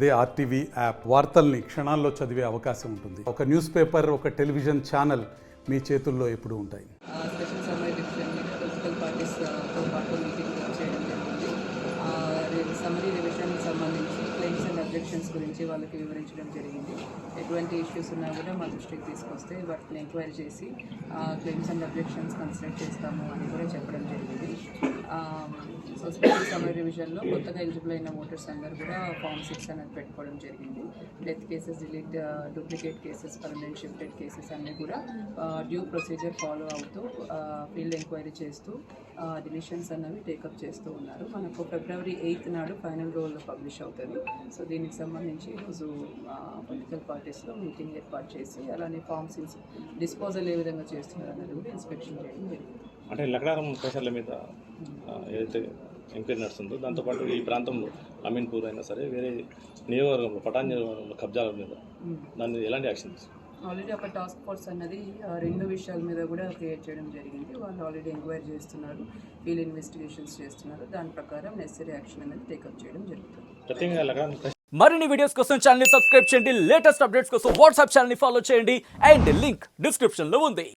అదే RTV app. వార్తల్ని క్షణాల్లో చదివే అవకాశం ఉంటుంది. ఒక న్యూస్ పేపర్ ఒక టెలివిజన్ ఛానల్ మీ చేతుల్లో ఎప్పుడు ఉంటాయి. సమ్మరీ రివిజన్ సంబంధించి క్లెయిమ్స్ అండ్ అబ్జెక్షన్స్ గురించి వాళ్ళకి వివరించడం జరిగింది. ఎటువంటి ఇష్యూస్ ఉన్నా కూడా మా దృష్టికి తీసుకొస్తే వాటిని ఎంక్వైరీ చేసి క్లెయిమ్స్ అండ్ అబ్జెక్షన్స్ కన్సిడర్ చేస్తాము అని కూడా చెప్పడం జరిగింది. సో స్పెషల్ సమ్మర్ రివిజన్లో కొత్తగా ఎలిజిబుల్ అయిన ఓటర్స్ అందరూ కూడా ఫామ్ సిక్స్ అనేది పెట్టుకోవడం జరిగింది. Death cases delete duplicate cases permanent shifted cases అన్నీ కూడా డ్యూ ప్రొసీజర్ ఫాలో అవుతూ ఫీల్డ్ ఎంక్వైరీ చేస్తూ డివిషన్స్ అన్నవి టేకప్ చేస్తూ ఉన్నారు. మనకు ఫిబ్రవరి ఎయిత్ నాడు ఫైనల్ రోల్ పబ్లిష్ అవుతుంది. సో దీనికి సంబంధించి ఈరోజు పొలిటికల్ పార్టీస్లో మీటింగ్ ఏర్పాటు చేసి అలానే ఫార్మ్స్ డిస్పోజల్ ఏ విధంగా చేస్తున్నారు అన్నది కూడా ఇన్స్పెక్షన్ చేయడం జరిగింది. అంటే లక్డారం ప్రెషర్ల మీద ఏదైతే ఎంక్వైరీ నడుస్తుందో. దాంతోపాటు ఈ ప్రాంతంలో అమీన్పూర్ అయినా సరే వేరే నియోజకవర్గంలో పటాన్ నియోజకవర్గంలో కబ్జాల మీద దాని మీద ఎలాంటి యాక్షన్ తీసుకుంటారు? ఆల్రెడీ ఒక టాస్క్ ఫోర్స్ అన్నది రెండు విషయాల మీద కూడా క్రియేట్ చేయడం జరిగింది. వాళ్ళు ఆల్రెడీ ఎంక్వైరీ చేస్తున్నారు ఫీల్డ్ ఇన్వెస్టిగేషన్స్ చేస్తున్నారు. దాని ప్రకారం నెసరీ యాక్షన్ అనేది టేకప్ చేయడం జరుగుతుంది. మరిన్ని వీడియోస్ కోసం ఛానల్ సబ్స్క్రైబ్ చేయండి. లేటెస్ట్ అప్డేట్స్ కోసం వాట్సాప్ ఛానల్ ఫాలో చేయండి. అండ్ లింక్ డిస్క్రిప్షన్లో ఉంది.